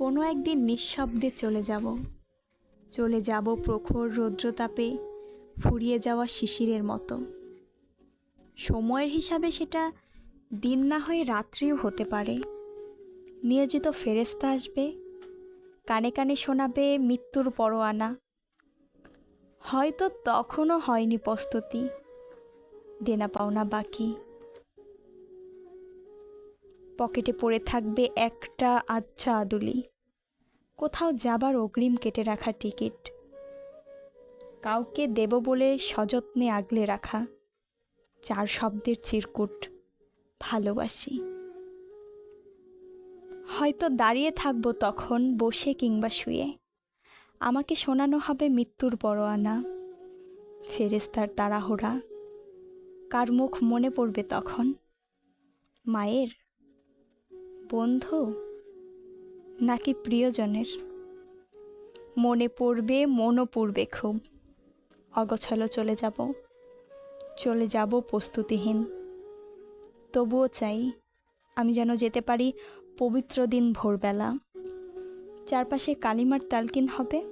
কোনো একদিন নিঃশব্দে চলে যাব। চলে যাব প্রখর রৌদ্রতাপে ফুরিয়ে যাওয়া শিশিরের মতো। সময়ের হিসাবে সেটা দিন না হয়ে রাত্রিও হতে পারে। নিয়োজিত ফেরেস্তা আসবে, কানে কানে শোনাবে মৃত্যুর পরোয়ানা। হয়তো তখনও হয়নি প্রস্তুতি। দেনা পাওনা বাকি। পকেটে পড়ে থাকবে একটা আচ্ছা আদুলি। কোথাও যাবার অগ্রিম কেটে রাখা টিকিট। কাউকে দেব বলে সযত্নে আগলে রাখা। চার শব্দের চিরকুট। ভালোবাসি। হয়তো দাঁড়িয়ে থাকব তখন বসে কিংবা শুয়ে। আমাকে শোনানো হবে মৃত্যুর পরোয়ানা। ফেরেস্তার তাড়াহুড়া। কার মুখ মনে পড়বে তখন? মায়ের? বন্ধু নাকি প্রিয়জনের? মনে পড়বে, মনও পড়বে খুব। অগছালো চলে যাব। চলে যাব প্রস্তুতিহীন। তবুও চাই আমি যেন যেতে পারি পবিত্র দিন ভোরবেলা। চারপাশে কালিমার তালকিন হবে।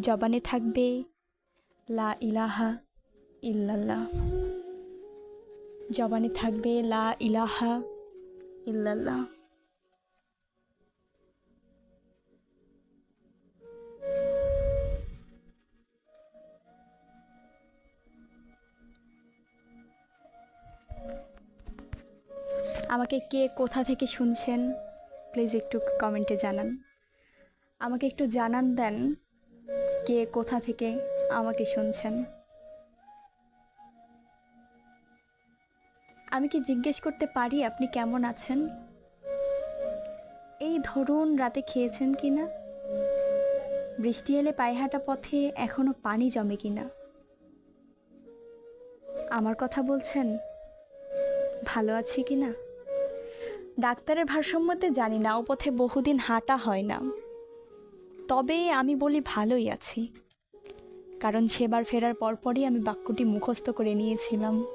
জবানে থাকবে, লা ইলাহা ইল্লাল্লাহ। জবানে থাকবে, লা ইলাহা ইল্লাল্লাহ আমাকে কে কোথা থেকে শুনছেন প্লিজ একটু কমেন্টে জানান। আমাকে একটু জানান দেন, কে কোথা থেকে আমাকে শুনছেন। আমি কি জিজ্ঞেস করতে পারি আপনি কেমন আছেন? এই ধরুন রাতে খেয়েছেন কি না? বৃষ্টি এলে পায়হাটা পথে এখনও পানি জমে কি না? আমার কথা বলছেন, ভালো আছে কি না? ডাক্তারের ভারসাম্যতে জানি না, ও পথে বহুদিন হাঁটা হয় না। তবে আমি বলি ভালোই আছি। কারণ সেবার ফেরার পরপরই আমি বাক্যটি মুখস্থ করে নিয়েছিলাম।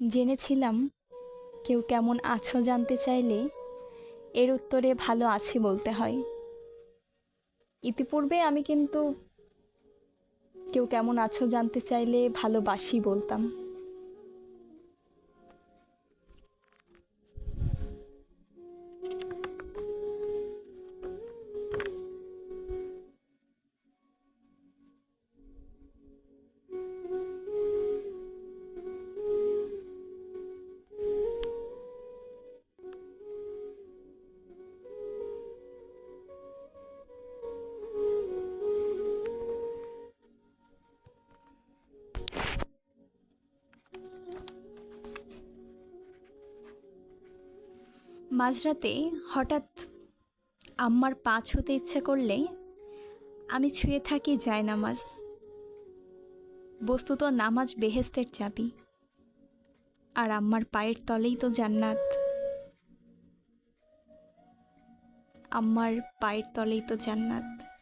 জেনেছিলাম, কেউ কেমন আছো জানতে চাইলে এর উত্তরে ভালো আছি বলতে হয়। ইতিপূর্বে আমি কিন্তু কেউ কেমন আছো জানতে চাইলে ভালোবাসি বলতাম। মাঝরাতে হঠাৎ আম্মার পা ছুতে ইচ্ছে করলে আমি ছুঁয়ে থাকি যায় নামাজ বস্তুত নামাজ বেহেস্তের চাবি। আর আম্মার পায়ের তলেই তো জান্নাত। আম্মার পায়ের তলেই তো জান্নাত।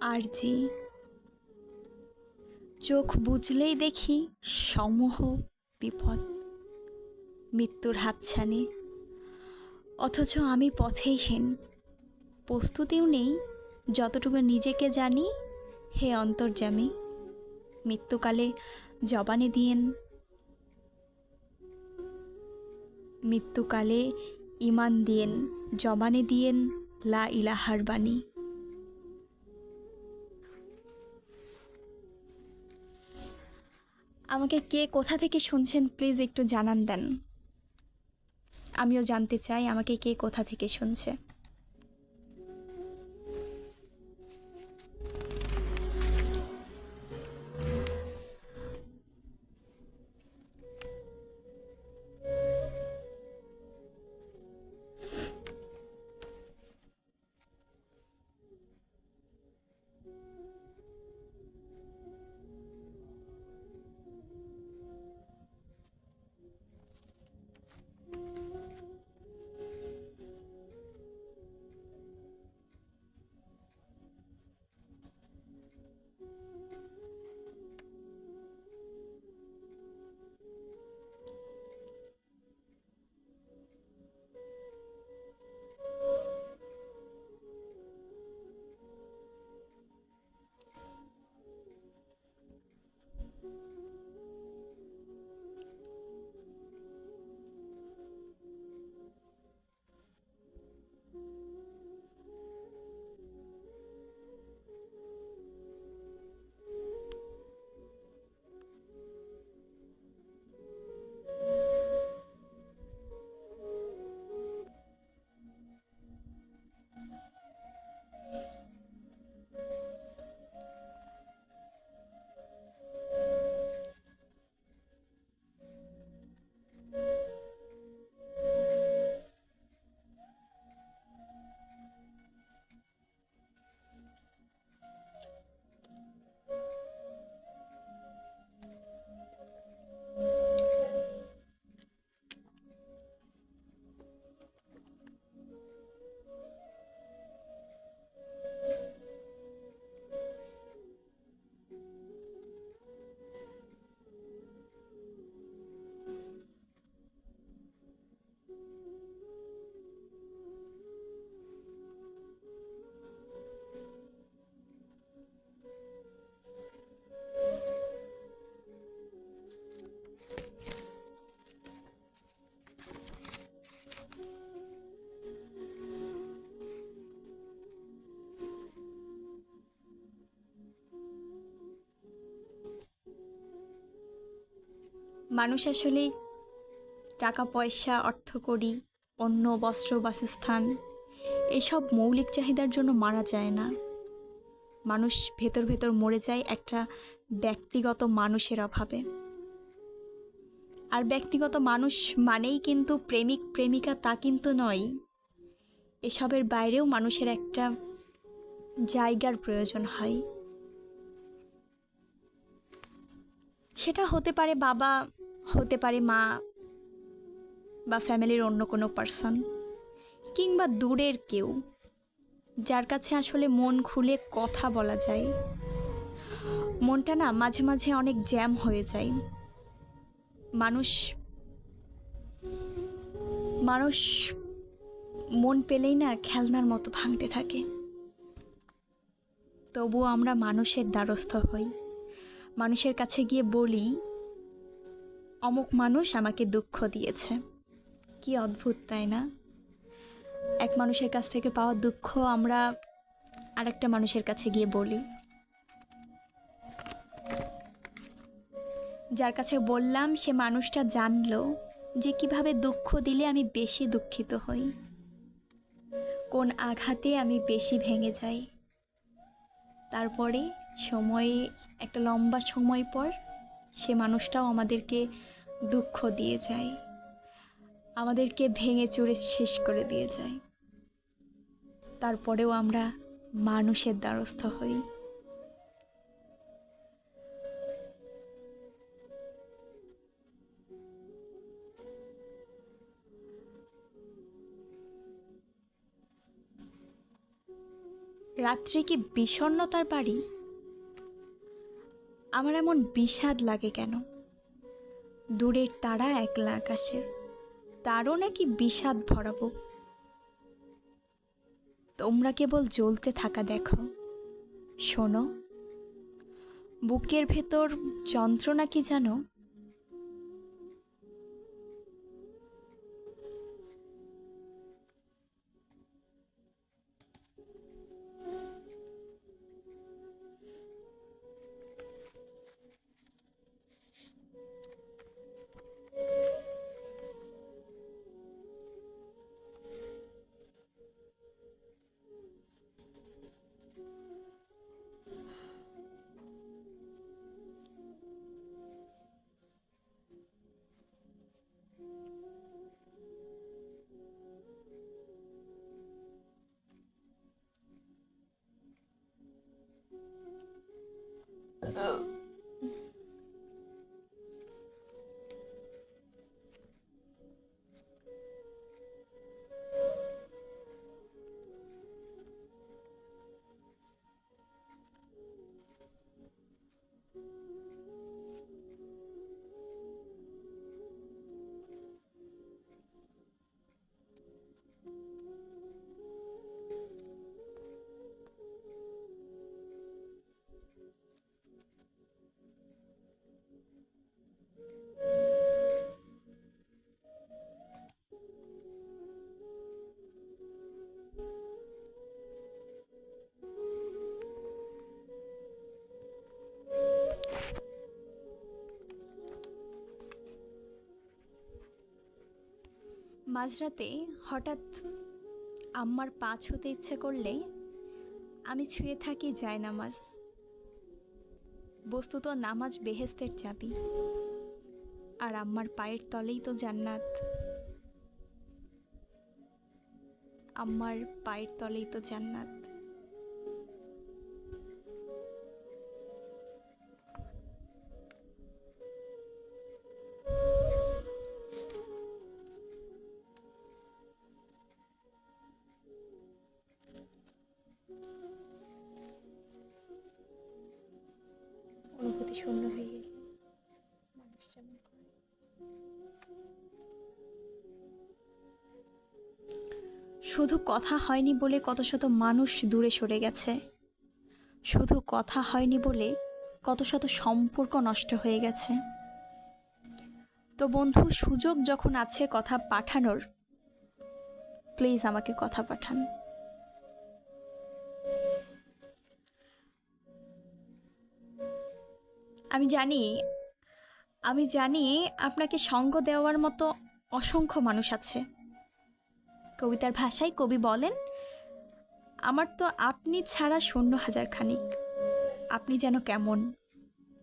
আরজি। চোখ বুঝলেই দেখি সমূহ বিপদ। মৃত্যুর হাতছানি। অথচ আমি পথেইহীন। প্রস্তুতিও নেই, যতটুকু নিজেকে জানি, হে অন্তর্জামী মৃত্যুকালে জবানে দিয়েন। মৃত্যুকালে ইমান দিয়েন, জবানে দিয়েন লা ইলাহার বাণী। আমাকে কে কোথা থেকে শুনছেন, প্লিজ একটু জানান দেন। আমিও জানতে চাই আমাকে কে কোথা থেকে শুনছে। মানুষ আসলে টাকা, পয়সা, অর্থকড়ি অন্ন বস্ত্র, বাসস্থান, এসব মৌলিক চাহিদার জন্য মারা যায় না। মানুষ ভেতর ভেতর মরে যায় একটা ব্যক্তিগত মানুষের অভাবে। আর ব্যক্তিগত মানুষ মানেই কিন্তু প্রেমিক, প্রেমিকা তা কিন্তু নয়। এসবের বাইরেও মানুষের একটা জায়গার প্রয়োজন হয়। সেটা হতে পারে বাবা হতে পারে মা বা ফ্যামিলির অন্য কোনো পার্সন কিংবা দূরের কেউ, যার কাছে আসলে মন খুলে কথা বলা যায়। মনটা না মাঝে মাঝে অনেক জ্যাম হয়ে যায়। মানুষ মানুষ মন পেলেই না খেলনার মতো ভাঙতে থাকে। তবুও আমরা মানুষের দ্বারস্থ হই। মানুষের কাছে গিয়ে বলি অমুক মানুষ আমাকে দুঃখ দিয়েছে। কি অদ্ভুত, তাই না? এক মানুষের কাছ থেকে পাওয়া দুঃখ আমরা আরেকটা মানুষের কাছে গিয়ে বলি। যার কাছে বললাম, সে মানুষটা জানলো যে কীভাবে দুঃখ দিলে আমি বেশি দুঃখিত হই। কোন আঘাতে আমি বেশি ভেঙে যাই। তারপরে সময়ে, একটা লম্বা সময় পর সে মানুষটাও আমাদেরকে দুঃখ দিয়ে যায়। আমাদেরকে ভেঙে চুরে শেষ করে দিয়ে যায়। তারপরেও আমরা মানুষের দ্বারস্থ হই। রাত্রে কি বিষণ্ণতার বাড়ি? আমার এমন বিষাদ লাগে কেন? দূরের তারা একলা আকাশের, তারও নাকি বিষাদ ভরাবো। তোমরা কেবল জ্বলতে থাকা দেখো। শোনো, বুকের ভেতর যন্ত্রণা কি জানো? Oh. মাঝরাতে হঠাৎ আম্মার পা ছুতে ইচ্ছে করলে আমি ছুঁয়ে থাকি যায় নামাজ বস্তুত নামাজ বেহেস্তের চাবি। আর আম্মার পায়ের তলেই তো জান্নাত। আম্মার পায়ের তলেই তো জান্নাত। শুধু কথা হয়নি বলে কত শত মানুষ দূরে সরে গেছে। শুধু কথা হয়নি বলে কত শত সম্পর্ক নষ্ট হয়ে গেছে। তো বন্ধু, সুযোগ যখন আছে কথা পাঠানোর প্লিজ আমাকে কথা পাঠান। আমি জানি আমি জানি আপনাকে সঙ্গ দেওয়ার মতো অসংখ্য মানুষ আছে। কবিতার ভাষায় কবি বলেন, আমার তো আপনি ছাড়া শূন্য হাজার খানিক। আপনি যেন কেমন,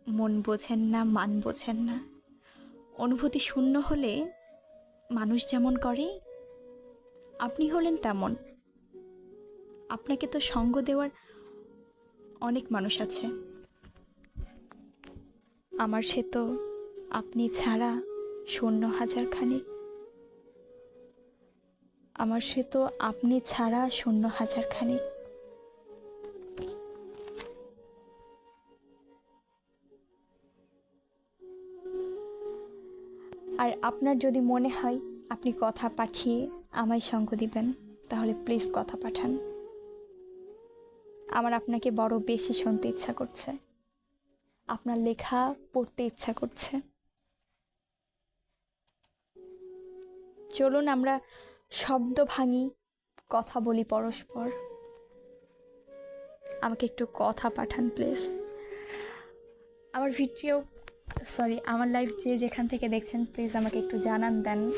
মন বোঝেন না, মান বোঝেন না। অনুভূতি শূন্য হলে মানুষ যেমন করে, আপনি হলেন তেমন। আপনাকে তো সঙ্গ দেওয়ার অনেক মানুষ আছে। আমার সে তো আপনি ছাড়া শূন্য হাজার খানিক। আমার সে তো আপনি ছাড়া শূন্য হাজার খানিক আর আপনার যদি মনে হয় আপনি কথা পাঠিয়ে আমায় সঙ্গ দিবেন, তাহলে প্লিজ কথা পাঠান। আমার আপনাকে বড় বেশি শুনতে ইচ্ছা করছে। আপনার লেখা পড়তে ইচ্ছা করছে। চলুন আমরা শব্দ ভাঙি কথা বলি পরস্পর। আমাকে একটু কথা পাঠান, প্লিজ। আমার ভিডিও, সরি, আমার লাইফ যে যেখান থেকে দেখছেন, প্লিজ আমাকে একটু জানান দেন।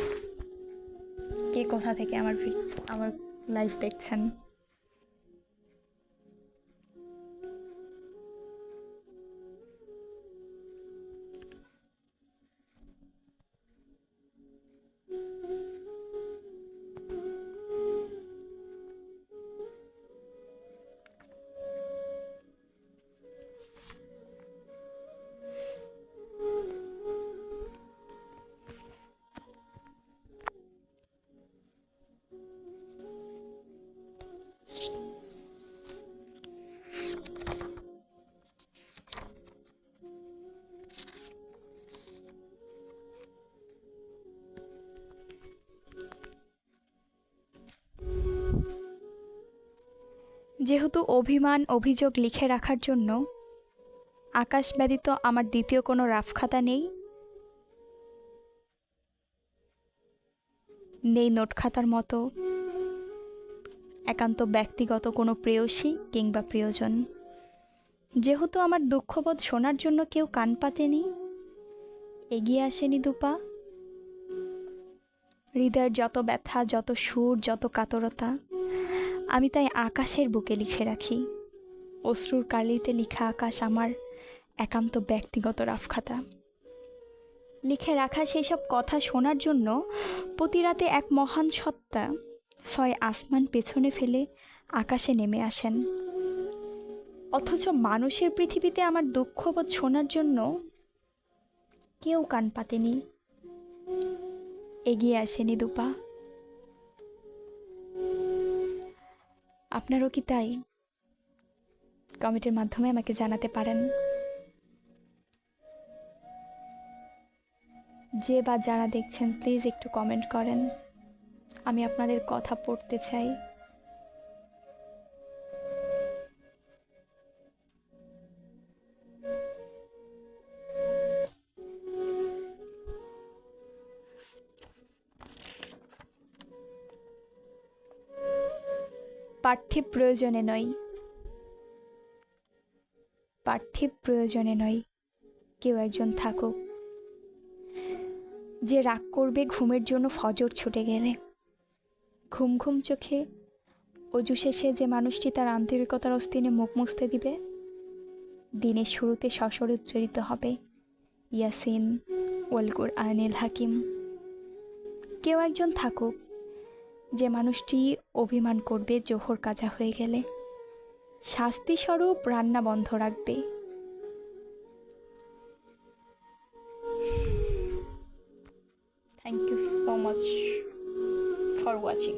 কে কোথা থেকে আমার আমার লাইফ দেখছেন? যেহেতু অভিমান, অভিযোগ লিখে রাখার জন্য আকাশ ব্যতীত আমার দ্বিতীয় কোনো রাফ খাতা নেই। নেই নোট খাতার মতো একান্ত ব্যক্তিগত কোনো প্রেয়সী কিংবা প্রিয়জন। যেহেতু আমার দুঃখবোধ শোনার জন্য কেউ কান পাতেনি, এগিয়ে আসেনি দুপা। হৃদয়ের যত ব্যথা, যত সুর, যত কাতরতা আমি তাই আকাশের বুকে লিখে রাখি। অশ্রুর কালিতে লিখা আকাশ আমার একান্ত ব্যক্তিগত রাফখাতা লিখে রাখা সেই সব কথা শোনার জন্য প্রতি রাতে এক মহান সত্তা ছয় আসমান পেছনে ফেলে আকাশে নেমে আসেন। অথচ মানুষের পৃথিবীতে আমার দুঃখবোধ শোনার জন্য কেউ কান পাতেনি। এগিয়ে আসেনি দুপা। আপনারও কি তাই? কমেন্টের মাধ্যমে আমাকে জানাতে পারেন। যে বা যারা দেখছেন, প্লিজ একটু কমেন্ট করেন। আমি আপনাদের কথা পড়তে চাই। পার্থিব প্রয়োজনে নয়। পার্থিব প্রয়োজনে নয় কেউ একজন থাকুক। যে রাগ করবে ঘুমের জন্য ফজর ছুটে গেলে। ঘুম ঘুম চোখে অজু শেষে যে মানুষটি তার আন্তরিকতার অস্তিনে মুখ মুছতে দিবে, দিনের শুরুতে সশরে উচ্চারিত হবে, ইয়াসিন ওয়ালকুর আয়নেল হাকিম। কেউ একজন থাকুক যে মানুষটি অভিমান করবে জোহর কাজা হয়ে গেলে। শাস্তিস্বরূপ রান্না বন্ধ রাখবে। Thank you so much for watching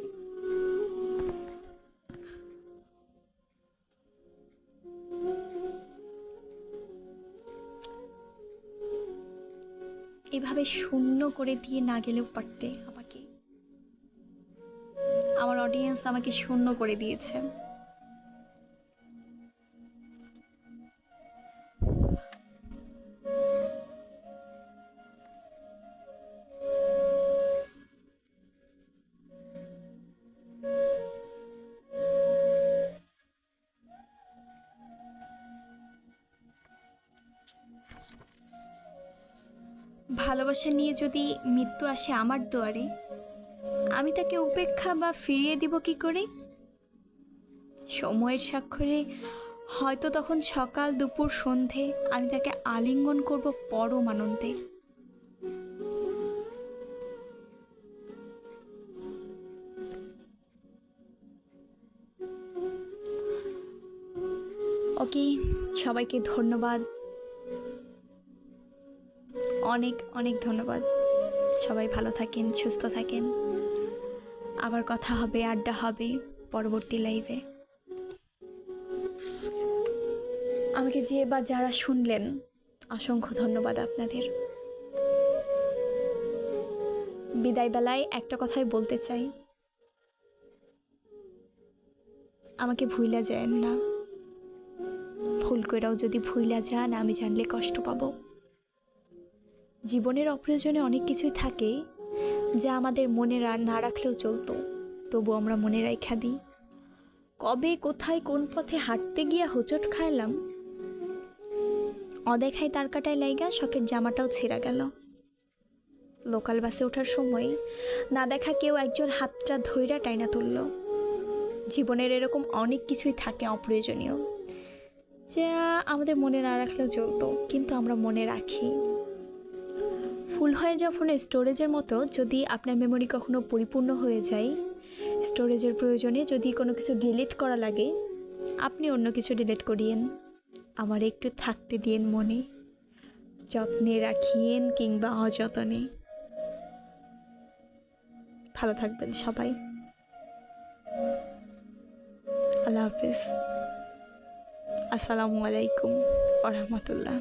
এভাবে শূন্য করে দিয়ে না গেলেও পারতে। আমার অডিয়েন্স আমাকে শূন্য করে দিয়েছে। ভালোবাসা নিয়ে যদি মৃত্যু আসে আমার দুয়ারে আমি তাকে উপেক্ষা বা ফিরিয়ে দিব কি করে? সময়ের স্বাক্ষরে হয়তো তখন সকাল, দুপুর, সন্ধে আমি তাকে আলিঙ্গন করব পরম আনন্দে ওকে, সবাইকে ধন্যবাদ। অনেক অনেক ধন্যবাদ। সবাই ভালো থাকেন, সুস্থ থাকেন। আবার কথা হবে, আড্ডা হবে পরবর্তী লাইভে। আমাকে যে বা যারা শুনলেন, অসংখ্য ধন্যবাদ আপনাদের। বিদায় বেলায় একটা কথাই বলতে চাই। আমাকে ভুইলা যায় না। ভুল করেও যদি ভুইলা যান, আমি জানলে কষ্ট পাবো। জীবনের অপ্রয়োজনে অনেক কিছুই থাকে যা আমাদের মনে না রাখলেও চলতো। তবু আমরা মনে রাখা দিই, কবে, কোথায়, কোন পথে হাঁটতে গিয়া হোঁচট খাইলাম? অদেখায় তার কাটায় লাইগা শখের জামাটাও ছেঁড়া গেল। লোকাল বাসে ওঠার সময় না দেখা কেউ একজন হাতটা ধৈরা টাইনা তুলল। জীবনের এরকম অনেক কিছুই থাকে অপ্রয়োজনীয়, যা আমাদের মনে না রাখলেও চলতো, কিন্তু আমরা মনে রাখি। ফুল হয়ে যাওয়া ফোনের স্টোরেজের মতো যদি আপনার মেমোরি কখনো পরিপূর্ণ হয়ে যায় স্টোরেজের প্রয়োজনে যদি কোনো কিছু ডিলিট করা লাগে, আপনি অন্য কিছু ডিলিট করিয়েন। আমার একটু থাকতে দিয়েন মনে, যত্নে রাখিয়েন কিংবা অযতনে। ভালো থাকবেন সবাই। আল্লাহ হাফিজ। আসসালামু আলাইকুম আ রহমতুল্লাহ।